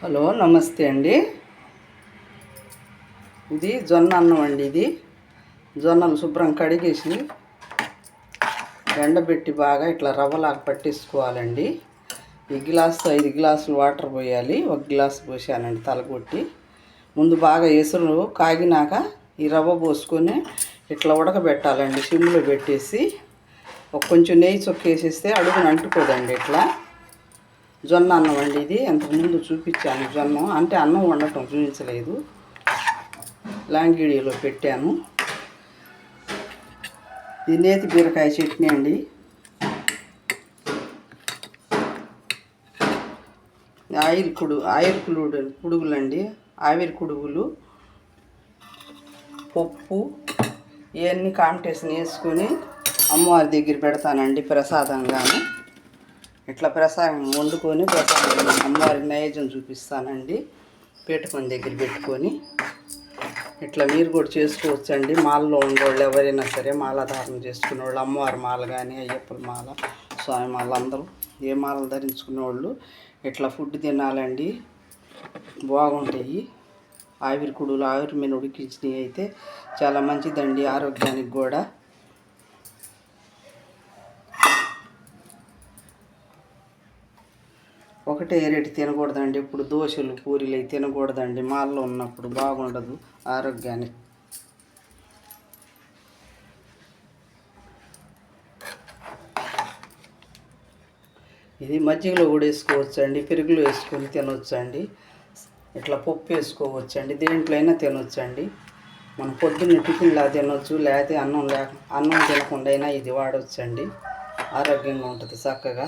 Hello నమస్తే అండి. ఇది జొన్న అన్నం అండి ఇది. జొన్నలు శుభ్రం కడిగేసి ఎండబెట్టి బాగా ఇట్లా రవ్వలాగా పట్టేసుకోవాలండి ఈ గ్లాసు ఐదు గ్లాసులు వాటర్ పోయాలి. ఒక గ్లాసు పోసానండి తలగొట్టి. ముందు బాగా ఎసురు కాగినాక ఈ రవ్వ పోసుకొని ఇట్లా ఉడకబెట్టాలండి. సిమ్లో పెట్టేసి ఒక కొంచెం నెయ్యి చొక్కేసేస్తే అడుగున అంటుకోదండి ఇట్లా. జొన్న అన్నం అండి ఇది. ముందు చూపించాను జొన్నం. అంటే అన్నం వండటం చూపించలేదు. లాంగిడిలో పెట్టాను. ఇది నేతి బీరకాయ చట్నీ అండి. ఆయిల్ కుడు ఆయిల్ కుడు కుడుగులండి. ఆవిరి కుడుగులు పప్పు ఇవన్నీ కాంపిటీషన్ వేసుకొని అమ్మవారి దగ్గర పెడతానండి ప్రసాదంగాను. ఇట్లా ప్రసాదం వండుకొని ప్రసాదం అమ్మవారి నైవేద్యం చూపిస్తానండి. పీఠకం దగ్గర పెట్టుకొని ఇట్లా మీరు కూడా చేసుకోవచ్చండి. మాలలో ఉండేవాళ్ళు ఎవరైనా సరే మాలాధారణ చేసుకునే వాళ్ళు అమ్మవారి మాల కానీ అయ్యప్పల మాల స్వామి మాల అందరూ ఏ మాలలు ధరించుకునే వాళ్ళు ఇట్లా ఫుడ్ తినాలండి. బాగుంటాయి. ఆవిరి కుడులు ఆవిరి మీద ఉడికించినవి అయితే చాలా మంచిదండి ఆరోగ్యానికి కూడా. ఒకటే రేటు తినకూడదండి. ఇప్పుడు దోశలు పూరీలు అవి తినకూడదండి. మాల్లో ఉన్నప్పుడు బాగుండదు ఆరోగ్యానికి. ఇది మజ్జిగలో కూడా వేసుకోవచ్చు అండి పెరుగులో వేసుకొని తినవచ్చండి ఇట్లా పప్పు వేసుకోవచ్చు అండి దేంట్లో అయినా తినొచ్చండి. మనం పొద్దున్న టిఫిన్లా తినొచ్చు. లేకపోతే అన్నం లేక అన్నం తినకుండా అయినా ఇది వాడవచ్చండి ఆరోగ్యంగా ఉంటుంది చక్కగా.